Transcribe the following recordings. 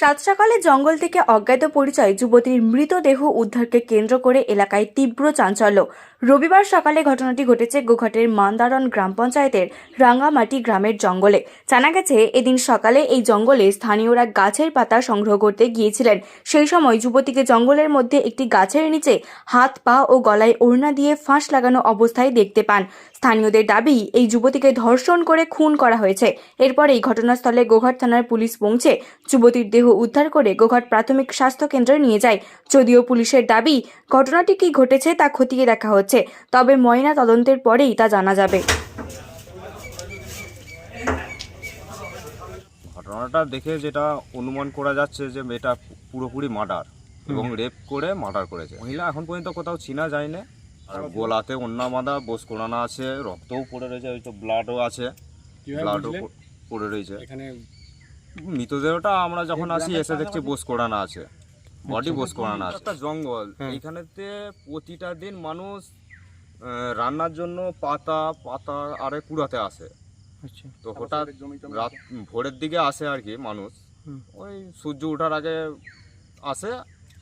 সাত সকালে জঙ্গল থেকে অজ্ঞাত পরিচয় যুবতীর মৃতদেহ উদ্ধারকে কেন্দ্র করে এলাকায় তীব্র চাঞ্চল্য। রবিবার সকালে ঘটনাটি ঘটেছে গোঘাটের মান্দারন গ্রাম পঞ্চায়েতের রাঙ্গামাটি গ্রামের জঙ্গলে। জানা গেছে, এদিন সকালে এই জঙ্গলে স্থানীয়রা গাছের পাতা সংগ্রহ করতে গিয়েছিলেন। সেই সময় যুবতীকে জঙ্গলের মধ্যে একটি গাছের নিচে হাত, পা ও গলায় ওড়না দিয়ে ফাঁস লাগানো অবস্থায় দেখতে পান। স্থানীয়দের দাবি এই যুবতীকে ধর্ষণ করে খুন করা হয়েছে। এরপর এই ঘটনাস্থলে গোঘাট থানার পুলিশ পৌঁছে যুবতীর দেহ উদ্ধার করে গোঘাট প্রাথমিক স্বাস্থ্য কেন্দ্রে নিয়ে যায়। যদিও পুলিশের দাবি ঘটনাটি কি ঘটেছে তা খতিয়ে দেখা হচ্ছে তবে ময়না তদন্তের পরেই তা জানা যাবে। ঘটনাটা দেখে যেটা অনুমান করা যাচ্ছে যে এটা পুরোপুরি মার্ডার এবং রেপ করে মার্ডার করেছে। মহিলা এখন পর্যন্ত কোথাও চিনা যায় না আর গোলাতে অন্য বাঁধা বোস কোরানো আছে রক্তও পড়ে রয়েছে ওই তো ব্লাডও আছে। ব্লাডও পড়ে রয়েছে। এখানে মৃতদেহটা আমরা যখন আসি এসে দেখছি বোস কোরানো আছে। বডি বোস কোরানো আছে। একটা জঙ্গল। হ্যাঁ। এইখানেতে প্রতিটা দিন মানুষ রান্নার জন্য পাতা পাতা আরে কুড়াতে আসে। আচ্ছা। তো হঠাৎ রাত ভোরের দিকে আসে আর কি মানুষ। ওই সূর্য ওঠার আগে আসে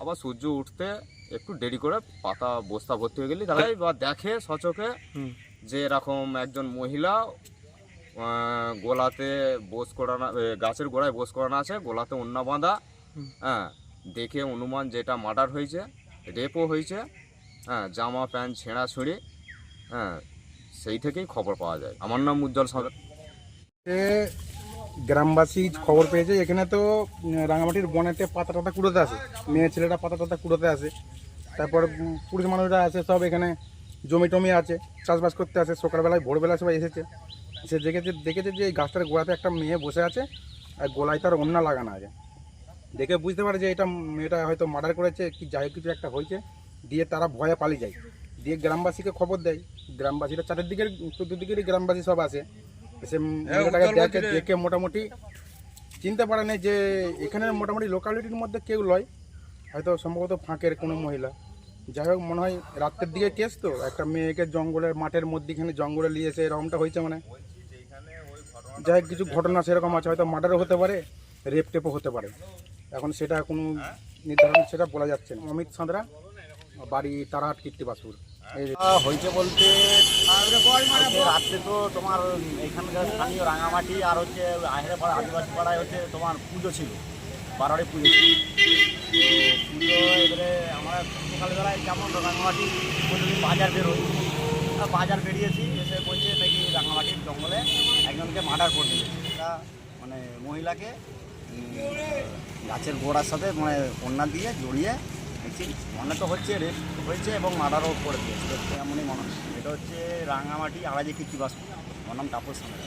আবার সূর্য উঠতে একটু দেরি করে পাতা বস্তা ভর্তি হয়ে গেলে তারা বা দেখে সচকে যে এরকম একজন মহিলা গোলাতে বোস করানো গাছের গোড়ায় বোস করানো আছে গোলাতে অন্য বাঁধা। হ্যাঁ দেখে অনুমান যেটা মার্ডার হয়েছে রেপও হয়েছে হ্যাঁ জামা প্যান্ট ছেঁড়া ছুঁড়ি হ্যাঁ সেই থেকেই খবর পাওয়া যায়। আমার নাম উজ্জ্বল সাঁতরা এ গ্রামবাসী খবর পেয়েছে, এখানে তো রাঙামাটির বনেতে পাতা টাতা কুড়োতে আসে। মেয়ে ছেলেরা পাতা টাতা কুড়োতে আসে। তারপর পুরুষ মানুষরা আছে সব এখানে জমি টমি আছে, চাষবাস করতে আসে। সকালবেলায়, ভোরবেলা সবাই এসেছে। সে দেখেছে দেখেছে যে এই গাছটার গোড়াতে একটা মেয়ে বসে আছে, আর গোলায় তার অন্য লাগানো আছে। দেখে বুঝতে পারে যে এটা মেয়েটা হয়তো মার্ডার করেছে, কি যাই কিছু একটা হয়েছে। দিয়ে তারা ভয়ে পালিয়ে যায়। দিয়ে গ্রামবাসীকে খবর দেয়। গ্রামবাসীরা চারের চারিদিকের, চতুর্দিকেরই গ্রামবাসী সব আছে সে মেয়েটাকে দেখে দেখে মোটামুটি চিনতে পারে না যে এখানে মোটামুটি লোকালিটির মধ্যে কেউ লয়। হয়তো সম্ভবত ফাঁকের কোনো মহিলা। যাই হোক মনে হয় রাত্রের দিকে কেস তো। একটা মেয়েকে জঙ্গলের মাঠের মধ্যেখানে জঙ্গলে নিয়ে এসে এরকমটা হয়েছে মানে। যাই হোক কিছু ঘটনা সেরকম আছে। হয়তো মার্ডারও হতে পারে রেপ টেপও হতে পারে। এখন সেটা কোনো নির্ধারণ সেটা বলা যাচ্ছে না। অমিত সাঁতরা বাড়ি তারাহাট কীর্তিবাসপুর। হয়েছে বলতে আজকে রাত্রে তো তোমার এখানকার স্থানীয় রাঙামাটি আর হচ্ছে আহেরে পাড়া আদিবাসী পাড়ায় হচ্ছে তোমার পুজো ছিল বারোয়ারি পুজো ছিল। পুজো এবারে আমরা সকালবেলায় যেমন রাঙামাটি প্রতিদিন বাজার বেরোই আর বাজার বেরিয়েছি এসে বলছে নাকি রাঙামাটির জঙ্গলে একজনকে মার্ডার করে দিয়েছে। মানে মহিলাকে গাছের গোড়ার সাথে মানে কন্যা দিয়ে জড়িয়ে দেখছি মনে তো হচ্ছে রেস্ট হয়েছে এবং মার্ডারও করে দিয়েছে। দেখতে এমনই মনে হচ্ছে। এটা হচ্ছে রাঙামাটি আড়াজি বাস আমার নাম তাপস সামনে